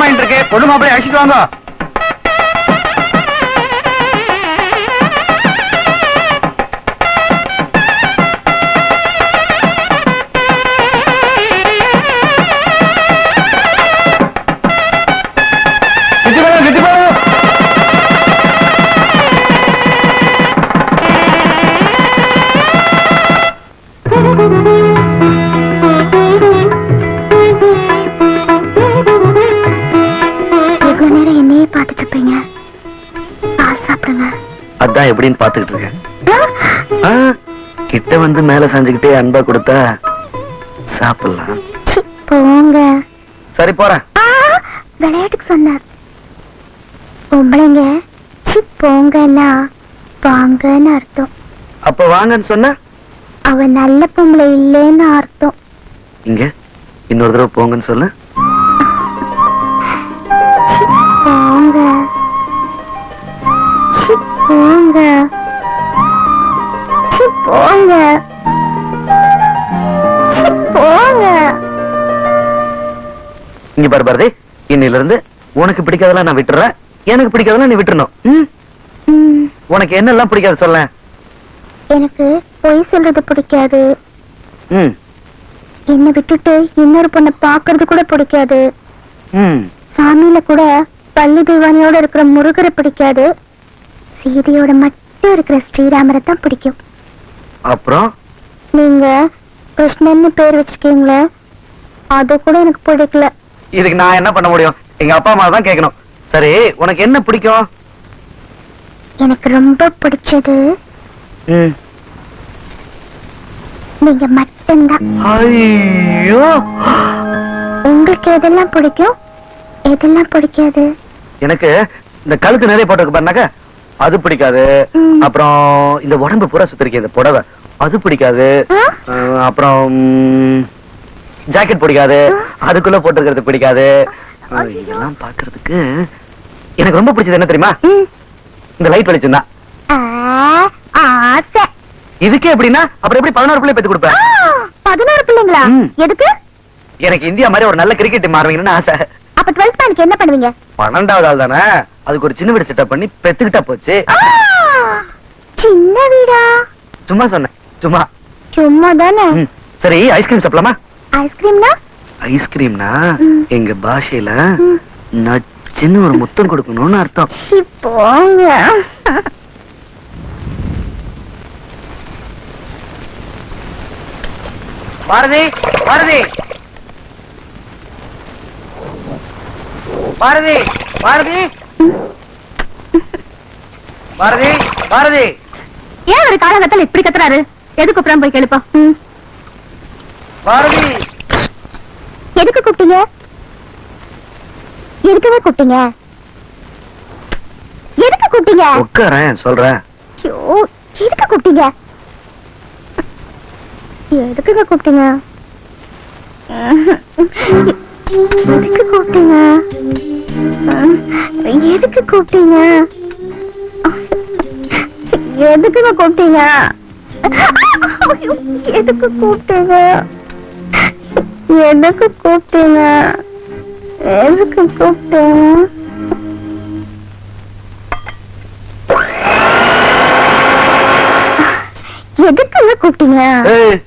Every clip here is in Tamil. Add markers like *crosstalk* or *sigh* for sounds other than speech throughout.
டைம் ஆயிட்டு இருக்கு. பொண்ணு அதான் எப்படின்னு பாத்துக்கிட்டு இருக்கேன். கிட்ட வந்து மேல சாஞ்சுக்கிட்டே அன்பா கொடுத்தா சாப்பிடலாம். போங்க. சரி போறேன் விளையாட்டுக்கு சொன்னார். பொம்பளைங்க போங்கன்னா வாங்கன்னு அர்த்தம். அப்ப வாங்கன்னு சொன்ன? அவ நல்ல பொம்பளை இல்லைன்னு அர்த்தம். இங்க இன்னொரு தடவை போங்கன்னு சொல்லு போங்க. போங்க. போங்க. இங்க பாரு பாரதி இன்னில இருந்து உனக்கு பிடிக்காதெல்லாம் நான் விட்டுறேன். எனக்கு பிடிக்காதெல்லாம் நீ விட்டுறணும். உனக்கு என்னெல்லாம் பிடிக்காது சொல்ல எனக்கு பொய் சொல்றது பிடிக்காது. என்னை விட்டுட்டு இன்னொரு பொண்ணை பாக்குறது கூட பிடிக்காது. சாமியில கூட பள்ளி தெய்வானியோட இருக்கிற முருகரை பிடிக்காது. சீதையோட மட்டும் இருக்கிற ஸ்ரீராமரை தான் பிடிக்கும். அப்புறம்? நீங்க கிருஷ்ணன்னு பேர் வச்சிருக்கீங்களே அது கூட எனக்கு பிடிக்கல. இதுக்கு நான் என்ன பண்ண முடியும்? எங்க அப்பா அம்மா தான் கேட்கணும். சரி உனக்கு என்ன பிடிக்கும்? எனக்கு ரொம்ப பிடிச்சது நீங்க மட்டும்தான். ஐயோ! உங்களுக்கு எதெல்லாம் பிடிக்கும்? எதெல்லாம் பிடிக்காது? எனக்கு இந்த கழுத்து நிறைய போட்டிருக்கு பாருனாக்க அது பிடிக்காது. அப்புறம் இந்த உடம்பு பூரா சுத்திருக்கேன் இந்த புடவை. அது பிடிக்காது. அப்புறம் ஜாக்கெட் பிடிக்காது. அதுக்குள்ள போட்டிருக்கிறது பிடிக்காது. இதெல்லாம் பாக்குறதுக்கு எனக்கு ரொம்ப பிடிச்சது என்ன தெரியுமா. இந்த லைட் வெளிச்சம் தான் இதுக்கே எப்படின்னா அப்புறம் எப்படி பதினோரு பிள்ளை பெத்து கொடுப்பேன்? பதினோரு பிள்ளைங்களா. எதுக்கு? எனக்கு இந்தியா மாதிரி ஒரு நல்ல கிரிக்கெட் ஆரம்பிக்கணும்னு ஆசை. அப்ப டுவெல்த் மேனுக்கு என்ன பண்ணுவீங்க? பன்னெண்டாவது ஆள் தானே? அதுக்கு ஒரு சின்ன வீடு செட்டப் பண்ணி பெத்துக்கிட்டா போச்சு. சின்ன வீடா? சும்மா சொன்னேன். சும்மா. சும்மா தானே ம். சரி ஐஸ்கிரீம் சாப்பிடலாமா? ஐஸ்கிரீம்னா ஐஸ்கிரீம்னா ம். எங்க பாஷையில ம். நச்சுன்னு ஒரு முத்தம் கொடுக்கணும்னு அர்த்தம். சி, போங்க. பாரதி பாரதி. பாரதி பாரதி. பாரதி பாரதி. ஏன் ஒரு காலகட்டத்தில் இப்படி கத்துறாரு? எதுக்கு அப்புறம் போய் கேளுப்பா. பாரதி. எதுக்கு கூப்பிட்டீங்க? எதுக்குங்க கூப்பிட்டீங்க? எதுக்கு கூப்பிட்டீங்க? உட்காரேன் சொல்றேன். ஐயோ, எதுக்கு கூப்பிட்டீங்க? எதுக்குங்க கூப்பிட்டீங்க? எதுக்கு கூப்பிட்டீங்க? எதுக்கு கூப்பிட்டீங்க? எதுக்குங்க கூப்பிட்டீங்க? எதுக்கு கூப்பிட்டீங்க? எதுக்கு கூப்பிட்டீங்க? எதுக்கு கூப்பிட்டீங்க? எதுக்குங்க கூப்பிட்டீங்க? ஏய்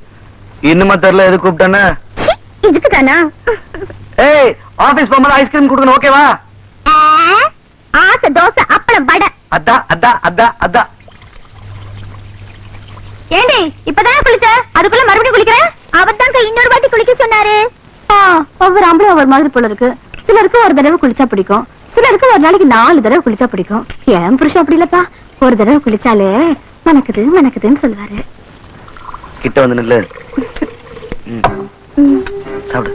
இன்னுமா தெரியல எது கூப்பிட்டேன்னு? இதுக்கு தானா ஏய் ஆபீஸ் போகும்போது ஐஸ்கிரீம் கொடுக்கணும் ஓகேவா ஆசை தோசை அப்பளம் வடை. அதான் அதான் அதான் அதான் ஏண்டி இப்பதான் குளிச்ச? அதுக்குள்ள மறுபடியும் குளிக்கிறேன் அவர் தாங்க இன்னொரு வாட்டி குளிக்க சொன்னாரு. ஒவ்வொரு ஆம்பளும் ஒவ்வொரு மாதிரி போல இருக்கு. சிலருக்கு ஒரு தடவை குளிச்சா பிடிக்கும். சிலருக்கு ஒரு நாளைக்கு நாலு தடவை குளிச்சா பிடிக்கும். என் புருஷன் அப்படி இல்லப்பா? ஒரு தடவை குளிச்சாலே மணக்குது மணக்குதுன்னு சொல்லுவாரு. கிட்ட வந்து நில்லு. சாப்பிடு.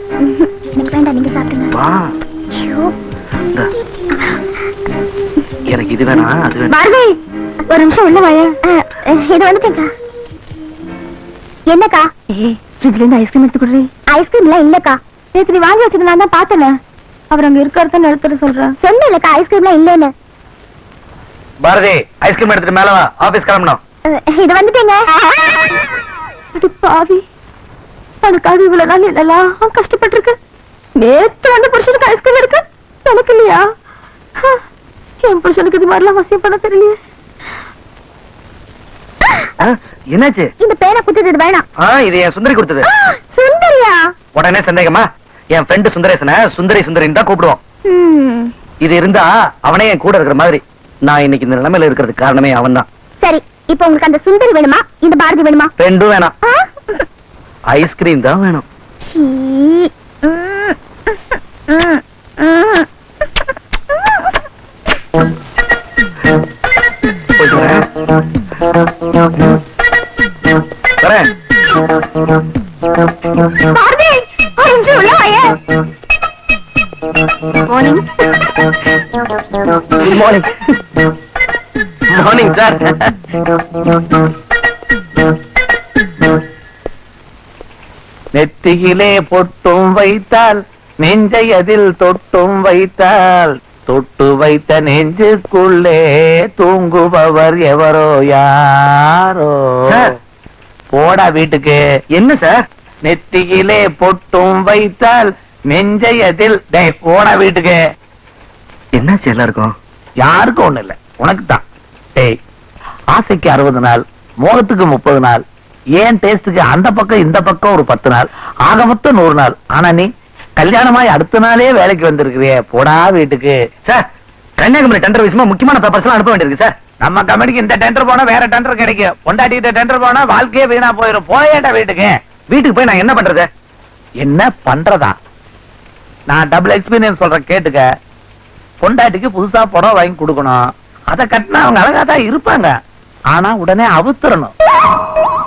எனக்கு இது வேணா அது வேணா. பாரதி ஒரு நிமிஷம் உள்ள வாய இது வந்துட்டேங்கா என்னக்கா? ஃப்ரிட்ஜ்ல இருந்து ஐஸ்கிரீம் எடுத்து குடுறி. ஐஸ்கிரீம்லாம் இல்லக்கா. நேத்து நீ வாங்கி வச்சது நான் தான் பார்த்தேன். அவர் அங்க இருக்கிறத நிறுத்துற சொல்றேன் சொன்னேன்லக்கா ஐஸ்கிரீம்லாம் இல்லைன்னு. பாரதி ஐஸ்கிரீம் எடுத்துட்டு மேல வா. ஆபீஸ் கிளம்பணும். இது வந்துட்டேங்க. பாவி. அதுக்காக இவ்வளவு நாள் இல்லலாம் கஷ்டப்பட்டிருக்கு? நேத்து வந்து புருஷனுக்கு ஐஸ்கிரீம் இருக்கு எனக்கு இல்லையா? என் புருஷனுக்கு இது மாதிரிலாம் வசியம் பண்ண தெரியலையே. என்னாச்சு? இந்த பேரை குத்துறது வேணாம். இது என் சுந்தரி கொடுத்தது. சுந்தரியா? உடனே சந்தேகமா? என் ஃப்ரெண்டு சுந்தரேசனை சுந்தரி சுந்தரின்னு தான் கூப்பிடுவோம். இது இருந்தா அவனே என் கூட இருக்கிற மாதிரி. நான் இன்னைக்கு இந்த நிலைமையில இருக்கிறதுக்கு காரணமே அவன் தான் சரி இப்போ உங்களுக்கு அந்த சுந்தரி வேணுமா? இந்த பாரதி வேணுமா? ரெண்டும் வேணாம்? ஐஸ்கிரீம் தான் வேணும். வரேன். ஒரு நிமிஷம் உள்ள வாயேன். Morning good morning morning sir நெத்தியிலே பொட்டும் வைத்தால் நெஞ்சை அதில் தொட்டும் வைத்தால் தொட்டு வைத்த நெஞ்சுக்குள்ளே தூங்குபவர் எவரோ யாரோ. போடா வீட்டுக்கு. என்ன சார்? நெத்தியிலே பொட்டும் வைத்தால் நெஞ்சை அதில் டேய் போடா வீட்டுக்கு. என்னாச்சு எல்லாருக்கும்? யாருக்கும் ஒண்ணு இல்ல. உனக்கு தான் டேய் ஆசைக்கு அறுபது நாள் மோகத்துக்கு முப்பது நாள் ஏன் டேஸ்டுக்கு அந்த பக்கம் இந்த பக்கம் ஒரு பத்து நாள் ஆக மொத்தம் நூறு நாள். ஆனா நீ கல்யாணமாய் அடுத்த நாளே வேலைக்கு வந்திருக்கிறியே. போடா வீட்டுக்கு. சார் கன்னியாகுமரி டெண்டர் விஷயமா முக்கியமான பேப்பர்ஸ் எல்லாம் அனுப்ப வேண்டியிருக்கு சார் நம்ம கம்பெனிக்கு இந்த டெண்டர் போனா வேற டெண்டர் கிடைக்கும் பொண்டாட்டிகிட்ட டெண்டர் போனா வாழ்க்கையே வீணா போயிடும் போயேடா வீட்டுக்கு. வீட்டுக்கு போய் நான் என்ன பண்றது? என்ன பண்றதா? நான் டபுள் எக்ஸ்பீரியன்ஸ் சொல்றேன் கேட்டுக்க. பொண்டாட்டிக்கு புதுசா புடவை வாங்கி கொடுக்கணும். அதை கட்டினா அவங்க அழகா தான் இருப்பாங்க. ஆனா உடனே அவுத்துறணும்.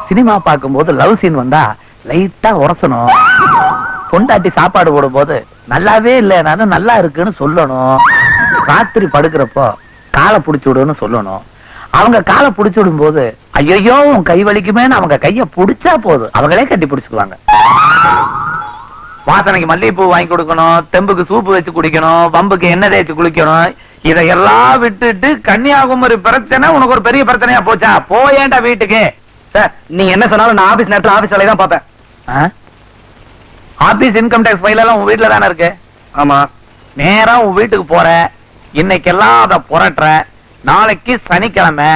சினிமா பார்க்கும்போது லவ் சீன் வந்தா லைட்டா உரசணும். பொண்டாட்டி சாப்பாடு போடும்போது நல்லாவே இல்லைனாலும் நல்லா இருக்குன்னு சொல்லணும். ராத்திரி படுக்கிறப்போ காலை பிடிச்சி விடுன்னு சொல்லணும். அவங்க காலை புடிச்சு விடும்போது ஐயோ உன் கை வலிக்குமேன்னு அவங்க கைய பிடிச்சா போதும். அவங்களே கட்டி பிடிச்சிக்குவாங்க. வாசனைக்கு மல்லிகைப்பூ வாங்கி கொடுக்கணும் தெம்புக்கு சூப்பு வச்சு குடிக்கணும் பம்புக்கு எண்ணெய் தேய்ச்சி குளிக்கணும். இதையெல்லாம் விட்டுட்டு கன்னியாகுமரி பிரச்சனை உனக்கு ஒரு பெரிய பிரச்சனையா போச்சா? போயேண்டா வீட்டுக்கு. சார் நீங்க என்ன சொன்னாலும் நான் ஆபீஸ் நேரத்தில் ஆபீஸ் வேலையை தான் பார்ப்பேன். ஆபீஸ் இன்கம் டேக்ஸ் ஃபைல் எல்லாம் உன் வீட்டுல தானே இருக்கு? ஆமா. நேரா உன் வீட்டுக்கு போற. இன்னைக்கெல்லாம் அதை புரட்டுற. நாளைக்கு சனிக்கிழமை.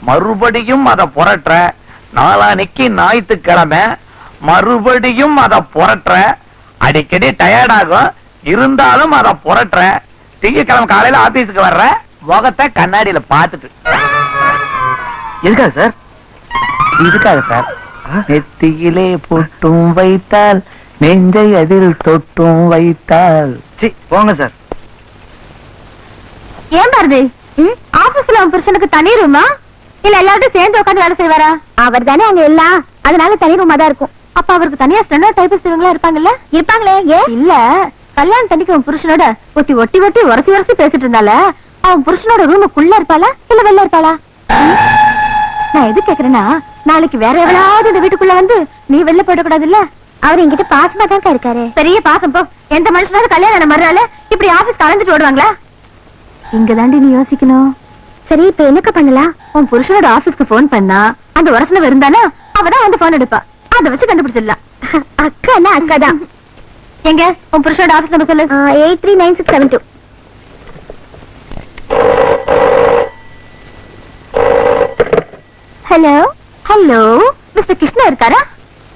மறுபடியும் அதை புரட்டுற. நாளானைக்கு ஞாயிற்றுக்கிழமை. மறுபடியும் அதை புரட்டுற. அடிக்கடி டயர்ட் ஆகும். இருந்தாலும் அதை புரட்டுற. திங்கக்கிழமை காலையில ஆபீஸுக்கு வர்ற. முகத்தை கண்ணாடியில பார்த்துட்டு. எதுக்காக சார்? இதுக்காக சார்? நெத்தியிலே பொட்டும் வைத்தால் நெஞ்சை அதில் தொட்டும் வைத்தால். சி போங்க சார். ஏன் பாரதி? ஆபீஸ்ல உன் புருஷனுக்கு தனி ரூமா? இல்ல எல்லாரும் சேர்ந்து உட்கார்ந்து வேலை செய்வாரா? அவர் தானே அங்க எல்லாம். அதனால தனி ரூமா தான் இருக்கும். அப்ப அவருக்கு தனியா ஸ்டெனோ டைபிஸ்ட் இவங்களா இருப்பாங்கல்ல? இருப்பாங்களே ஏ? இல்ல கல்யாண தண்ணிக்கு உன் புருஷனோட ஒட்டி ஒட்டி ஒட்டி உரசி உரசி பேசிட்டு இருந்தால அவன் புருஷனோட ரூமுக்குள்ள இருப்பாளா? இல்ல வெளில இருப்பாளா? நான் எது கேக்குறேன்னா நாளைக்கு வேற எவனாவது இந்த வீட்டுக்குள்ள வந்து நீ வெளில போயிடக்கூடாது இல்ல அவர் என்கிட்ட பாசமா தான் இருக்காரு. பெரிய பாசம் போ. எந்த மனுஷனாவது கல்யாணம் மறுநாள் இப்படி ஆபீஸ் கலந்துட்டு ஓடுவாங்களா? இங்க தாண்டி நீ யோசிக்கணும். சரி இப்ப என்னக்க பண்ணலாம் உன் புருஷனோட ஆபீஸ்க்கு போன் பண்ணா அந்த உரசன இருந்தானா அவதான் வந்து போன் எடுப்பா. அத வச்சு கண்டுபிடிச்சிடலாம். *laughs* அக்கா அக்கா தான் எங்க? உன் புருஷனோட ஆபீஸ் நம்பர் சொல்லு. Eight three nine six seven two hello hello mister Krishna இருக்காரா?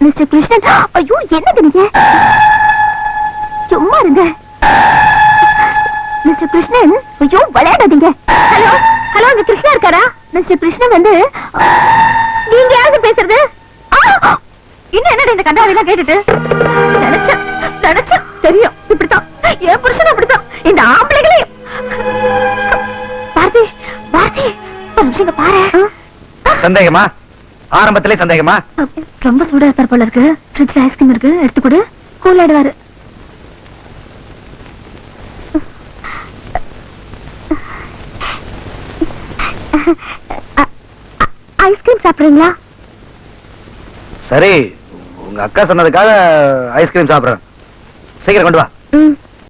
மிஸ்டர் கிருஷ்ணன். ஐயோ என்னது நீங்க? சும்மா இருங்க. மிஸ்டர் கிருஷ்ணன் ஐயோ விளையாடாதீங்க. ஹலோ ஹலோ அங்க கிருஷ்ணா இருக்காரா? மிஸ்டர் கிருஷ்ணன் வந்து நீங்க யாரு பேசுறது? இன்னும் என்னடா இந்த கண்டாவெல்லாம் கேட்டுட்டு? நினைச்சேன் நினைச்சேன் தெரியும். இப்படித்தான். என் புருஷன் அப்படித்தான். இந்த ஆம்பளைகளையும். பாரதி பாரதி ஒரு நிமிஷம் பாரு சந்தேகமா? ஆரம்பத்திலே சந்தேகமா? ரொம்ப சூடா இருப்பார் போல இருக்கு. ஃப்ரிட்ஜ்ல ஐஸ்கிரீம் இருக்கு. எடுத்து கொடு. கூல் ஆயிடுவாரு. ஐஸ்கிரீம் சாப்பிடுறீங்களா? சரி உங்க அக்கா சொன்னதுக்காக ஐஸ்கிரீம் சாப்பிடுறேன். சீக்கிரம் கொண்டு வா.